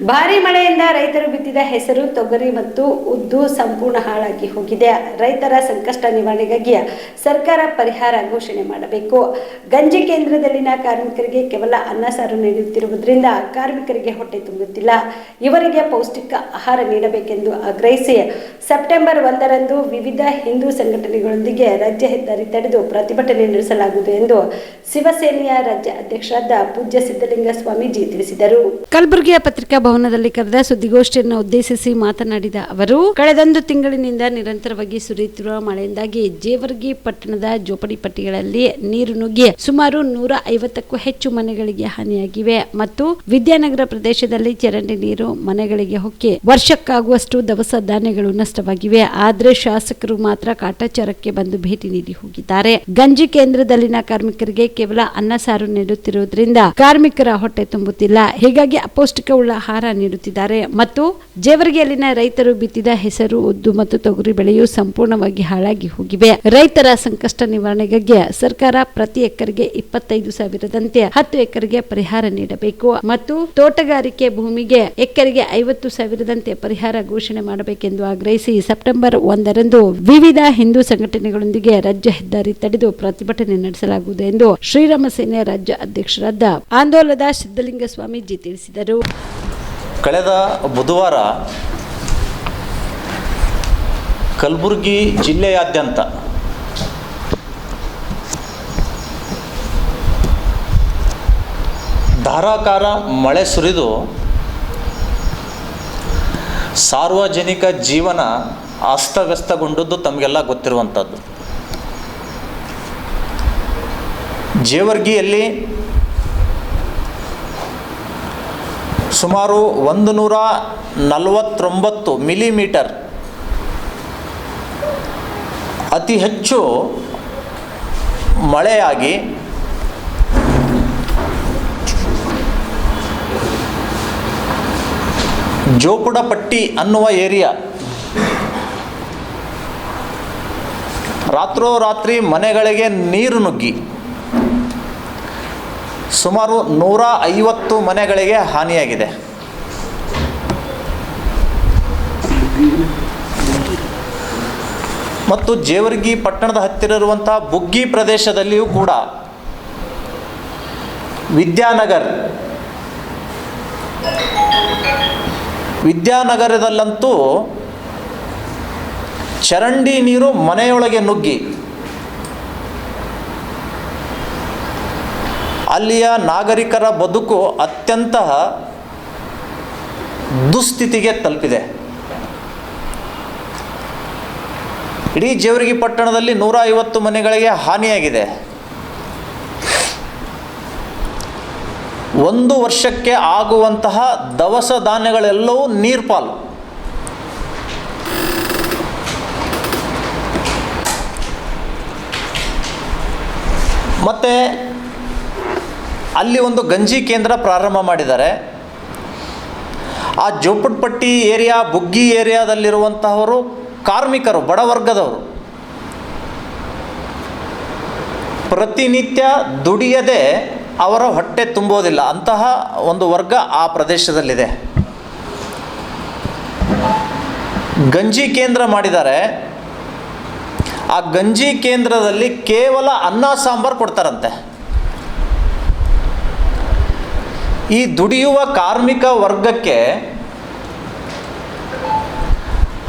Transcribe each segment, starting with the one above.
ಭಾರಿ ಮಳೆಯಿಂದ ರೈತರು ಬಿತ್ತಿದ ಹೆಸರು ತೊಗರಿ ಮತ್ತು ಉದ್ದು ಸಂಪೂರ್ಣ ಹಾಳಾಗಿ ಹೋಗಿದೆ. ರೈತರ ಸಂಕಷ್ಟ ನಿವಾರಣೆಗಾಗಿ ಸರ್ಕಾರ ಪರಿಹಾರ ಘೋಷಣೆ ಮಾಡಬೇಕು. ಗಂಜಿ ಕೇಂದ್ರದಲ್ಲಿನ ಕಾರ್ಮಿಕರಿಗೆ ಕೇವಲ ಅನ್ನ ಸಾರು ನೀಡುತ್ತಿರುವುದರಿಂದ ಕಾರ್ಮಿಕರಿಗೆ ಹೊಟ್ಟೆ ತುಂಬುತ್ತಿಲ್ಲ. ಇವರಿಗೆ ಪೌಷ್ಟಿಕ ಆಹಾರ ನೀಡಬೇಕೆಂದು ಆಗ್ರಹಿಸಿ ಸೆಪ್ಟೆಂಬರ್ ಒಂದರಂದು ವಿವಿಧ ಹಿಂದೂ ಸಂಘಟನೆಗಳೊಂದಿಗೆ ರಾಜ್ಯ ಹೆದ್ದಾರಿ ತಡೆದು ಪ್ರತಿಭಟನೆ ನಡೆಸಲಾಗುವುದು ಎಂದು ಶಿವಸೇನೆಯ ರಾಜ್ಯ ಅಧ್ಯಕ್ಷರಾದ ಪೂಜ್ಯ ಸಿದ್ದಲಿಂಗ ಸ್ವಾಮೀಜಿ ತಿಳಿಸಿದರು. ಕಲಬುರಗಿಯ ಪತ್ರಿಕಾ ಭವನದಲ್ಲಿ ಕರೆದ ಸುದ್ದಿಗೋಷ್ಠಿಯನ್ನು ಉದ್ದೇಶಿಸಿ ಮಾತನಾಡಿದ ಅವರು, ಕಳೆದೊಂದು ತಿಂಗಳಿನಿಂದ ನಿರಂತರವಾಗಿ ಸುರಿಯುತ್ತಿರುವ ಮಳೆಯಿಂದಾಗಿ ಜೇವರ್ಗಿ ಪಟ್ಟಣದ ಜೋಪಡಿ ಪಟ್ಟಿಗಳಲ್ಲಿ ನೀರು ನುಗ್ಗಿ ಸುಮಾರು ನೂರ ಐವತ್ತಕ್ಕೂ ಹೆಚ್ಚು ಮನೆಗಳಿಗೆ ಹಾನಿಯಾಗಿವೆ ಮತ್ತು ವಿದ್ಯಾನಗರ ಪ್ರದೇಶದಲ್ಲಿ ಚರಂಡಿ ನೀರು ಮನೆಗಳಿಗೆ ಹೊಕ್ಕಿ ವರ್ಷಕ್ಕಾಗುವಷ್ಟು ದವಸ ಧಾನ್ಯಗಳು ನಷ್ಟವಾಗಿವೆ. ಆದ್ರೆ ಶಾಸಕರು ಮಾತ್ರ ಕಾಟಾಚಾರಕ್ಕೆ ಬಂದು ಭೇಟಿ ನೀಡಿ ಹೋಗಿದ್ದಾರೆ. ಗಂಜಿ ಕೇಂದ್ರದಲ್ಲಿನ ಕಾರ್ಮಿಕರಿಗೆ ಕೇವಲ ಅನ್ನ ಸಾರು ನೀಡುತ್ತಿರುವುದರಿಂದ ಕಾರ್ಮಿಕರ ಹೊಟ್ಟೆ ತುಂಬುತ್ತಿಲ್ಲ. ಹೀಗಾಗಿ ಅಪೌಷ್ಟಿಕವುಳ್ಳ ಆಹಾರ ನೀಡುತ್ತಿದ್ದಾರೆ. ಮತ್ತು ಜೇವರ್ಗಿಯಲ್ಲಿನ ರೈತರು ಬಿತ್ತಿದ ಹೆಸರು, ಉದ್ದು ಮತ್ತು ತೊಗರಿ ಬೆಳೆಯು ಸಂಪೂರ್ಣವಾಗಿ ಹಾಳಾಗಿ ಹೋಗಿವೆ. ರೈತರ ಸಂಕಷ್ಟ ನಿವಾರಣೆಗಾಗಿ ಸರ್ಕಾರ ಪ್ರತಿ ಎಕರೆಗೆ ಇಪ್ಪತ್ತೈದು ಸಾವಿರದಂತೆ ಹತ್ತು ಎಕರೆಗೆ ಪರಿಹಾರ ನೀಡಬೇಕು. ಮತ್ತು ತೋಟಗಾರಿಕೆ ಭೂಮಿಗೆ ಎಕರೆಗೆ ಐವತ್ತು ಸಾವಿರದಂತೆ ಪರಿಹಾರ ಘೋಷಣೆ ಮಾಡಬೇಕೆಂದು ಆಗ್ರಹಿಸಿ ಸೆಪ್ಟೆಂಬರ್ ಒಂದರಂದು ವಿವಿಧ ಹಿಂದೂ ಸಂಘಟನೆಗಳೊಂದಿಗೆ ರಾಜ್ಯ ಹೆದ್ದಾರಿ ತಡೆದು ಪ್ರತಿಭಟನೆ ನಡೆಸಲಾಗುವುದು ಎಂದು ಶ್ರೀರಾಮ ಸೇನೆ ರಾಜ್ಯ ಅಧ್ಯಕ್ಷರಾದ ಆಂದೋಲನದ ಸಿದ್ದಲಿಂಗ ಸ್ವಾಮೀಜಿ ತಿಳಿಸಿದರು. ಕಳೆದ ಬುಧವಾರ ಕಲಬುರಗಿ ಜಿಲ್ಲೆಯಾದ್ಯಂತ ಧಾರಾಕಾರ ಮಳೆ ಸುರಿದು ಸಾರ್ವಜನಿಕ ಜೀವನ ಅಸ್ತವ್ಯಸ್ತಗೊಂಡದ್ದು ತಮಗೆಲ್ಲ ಗೊತ್ತಿರುವಂಥದ್ದು ಜೇವರ್ಗಿಯಲ್ಲಿ ಸುಮಾರು ಒಂದು ನೂರ ನಲವತ್ತೊಂಬತ್ತು ಮಿಲಿಮೀಟರ್. ಅತಿ ಹೆಚ್ಚು ಮಳೆಯಾಗಿ ಜೋಪುಡಪಟ್ಟಿ ಅನ್ನುವ ಏರಿಯಾ. ರಾತ್ರೋರಾತ್ರಿ ಮನೆಗಳಿಗೆ ನೀರು ನುಗ್ಗಿ. ಸುಮಾರು ನೂರ ಐವತ್ತು ಮನೆಗಳಿಗೆ ಹಾನಿಯಾಗಿದೆ. ಮತ್ತು ಜೇವರ್ಗಿ ಪಟ್ಟಣದ ಹತ್ತಿರ ಇರುವಂಥ ಬುಗ್ಗಿ ಪ್ರದೇಶದಲ್ಲಿಯೂ ಕೂಡ ವಿದ್ಯಾನಗರ್ ವಿದ್ಯಾನಗರದಲ್ಲಂತೂ ಚರಂಡಿ ನೀರು ಮನೆಯೊಳಗೆ ನುಗ್ಗಿ ಅಲ್ಲಿಯ ನಾಗರಿಕರ ಬದುಕು ಅತ್ಯಂತ ದುಸ್ಥಿತಿಗೆ ತಲುಪಿದೆ. ಇಡೀ ಜೇವರ್ಗಿ ಪಟ್ಟಣದಲ್ಲಿ ನೂರ ಐವತ್ತು ಮನೆಗಳಿಗೆ ಹಾನಿಯಾಗಿದೆ. ಒಂದು ವರ್ಷಕ್ಕೆ ಆಗುವಂತಹ ದವಸ ಧಾನ್ಯಗಳೆಲ್ಲವೂ ನೀರ್ಪಾಲು. ಮತ್ತು ಅಲ್ಲಿ ಒಂದು ಗಂಜಿ ಕೇಂದ್ರ ಪ್ರಾರಂಭ ಮಾಡಿದ್ದಾರೆ. ಆ ಜೋಪಡ್ಪಟ್ಟಿ ಏರಿಯಾ, ಬುಗ್ಗಿ ಏರಿಯಾದಲ್ಲಿರುವಂತಹವರು ಕಾರ್ಮಿಕರು ಬಡವರ್ಗದವರು ಪ್ರತಿನಿತ್ಯ ದುಡಿಯದೆ ಅವರ ಹೊಟ್ಟೆ ತುಂಬೋದಿಲ್ಲ. ಅಂತಹ ಒಂದು ವರ್ಗ ಆ ಪ್ರದೇಶದಲ್ಲಿದೆ. ಗಂಜಿ ಕೇಂದ್ರ ಮಾಡಿದ್ದಾರೆ. ಆ ಗಂಜಿ ಕೇಂದ್ರದಲ್ಲಿ ಕೇವಲ ಅನ್ನ, ಸಾಂಬಾರು ಕೊಡ್ತಾರಂತೆ. ಈ ದುಡಿಯುವ ಕಾರ್ಮಿಕ ವರ್ಗಕ್ಕೆ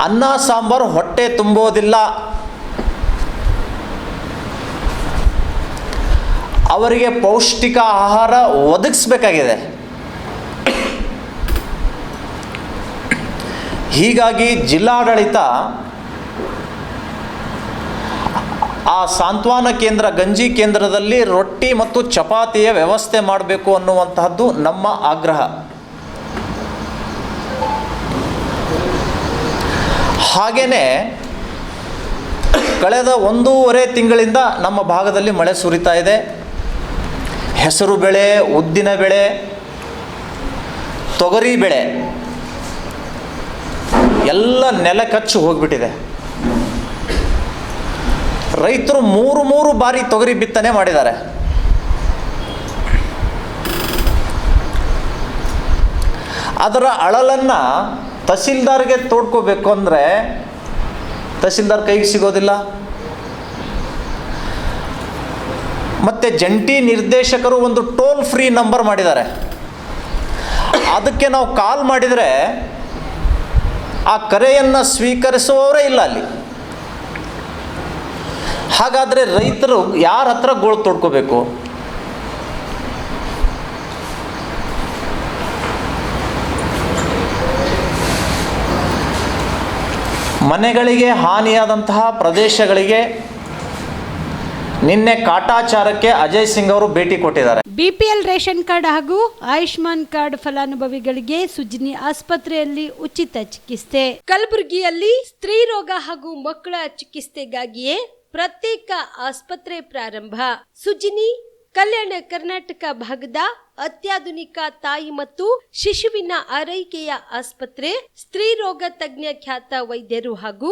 ಅನ್ನ ಸಾಂಬಾರು ಹೊಟ್ಟೆ ತುಂಬೋದಿಲ್ಲ. ಅವರಿಗೆ ಪೌಷ್ಟಿಕ ಆಹಾರ ಒದಗಿಸ್ಬೇಕಾಗಿದೆ. ಹೀಗಾಗಿ ಜಿಲ್ಲಾಡಳಿತ ಆ ಸಾಂತ್ವನ ಕೇಂದ್ರ, ಗಂಜಿ ಕೇಂದ್ರದಲ್ಲಿ ರೊಟ್ಟಿ ಮತ್ತು ಚಪಾತಿಯ ವ್ಯವಸ್ಥೆ ಮಾಡಬೇಕು ಅನ್ನುವಂತಹದ್ದು ನಮ್ಮ ಆಗ್ರಹ. ಹಾಗೆಯೇ ಕಳೆದ ಒಂದೂವರೆ ತಿಂಗಳಿಂದ ನಮ್ಮ ಭಾಗದಲ್ಲಿ ಮಳೆ ಸುರಿತಾ ಇದೆ. ಹೆಸರು ಬೆಳೆ, ಉದ್ದಿನ ಬೆಳೆ, ತೊಗರಿ ಬೆಳೆ, ಎಲ್ಲ ನೆಲ ಕಚ್ಚಿ ಹೋಗಿಬಿಟ್ಟಿದೆ. ರೈತರು ಮೂರು ಮೂರು ಬಾರಿ ತೊಗರಿ ಬಿತ್ತನೆ ಮಾಡಿದ್ದಾರೆ. ಅದರ ಅಳಲನ್ನು ತಹಸೀಲ್ದಾರ್ಗೆ ತೋಡ್ಕೋಬೇಕು ಅಂದರೆ ತಹಸೀಲ್ದಾರ್ ಕೈಗೆ ಸಿಗೋದಿಲ್ಲ. ಮತ್ತು ಜಂಟಿ ನಿರ್ದೇಶಕರು ಒಂದು ಟೋಲ್ ಫ್ರೀ ನಂಬರ್ ಮಾಡಿದ್ದಾರೆ. ಅದಕ್ಕೆ ನಾವು ಕಾಲ್ ಮಾಡಿದರೆ ಆ ಕರೆಯನ್ನು ಸ್ವೀಕರಿಸುವವರೇ ಇಲ್ಲ ಅಲ್ಲಿ. ಹಾಗಾದರೆ ರೈತರು ಯಾರ ಹತ್ರ ಗೋಳು ತೊಡ್ಕೋಬೇಕು? ಮನೆಗಳಿಗೆ ಹಾನಿಯಾದಂತಹ ಪ್ರದೇಶಗಳಿಗೆ ನಿನ್ನೆ ಕಾಟಾಚಾರಕ್ಕೆ ಅಜಯ್ ಸಿಂಗ್ ಅವರು ಭೇಟಿ ಕೊಟ್ಟಿದ್ದಾರೆ. ಬಿಪಿಎಲ್ ರೇಷನ್ ಕಾರ್ಡ್ ಹಾಗೂ ಆಯುಷ್ಮಾನ್ ಕಾರ್ಡ್ ಫಲಾನುಭವಿಗಳಿಗೆ ಸುಜಿನಿ ಆಸ್ಪತ್ರೆಯಲ್ಲಿ ಉಚಿತ ಚಿಕಿತ್ಸೆ. ಕಲಬುರಗಿಯಲ್ಲಿ ಸ್ತ್ರೀ ರೋಗ ಹಾಗೂ ಮಕ್ಕಳ ಚಿಕಿತ್ಸೆಗಾಗಿಯೇ ಪ್ರತ್ಯೇಕ ಆಸ್ಪತ್ರೆ ಪ್ರಾರಂಭ. ಸುಜಿನಿ, ಕಲ್ಯಾಣ ಕರ್ನಾಟಕ ಭಾಗದ ಅತ್ಯಾಧುನಿಕ ತಾಯಿ ಮತ್ತು ಶಿಶುವಿನ ಆರೈಕೆಯ ಆಸ್ಪತ್ರೆ, ಸ್ತ್ರೀ ರೋಗ ತಜ್ಞ ಖ್ಯಾತ ವೈದ್ಯರು ಹಾಗೂ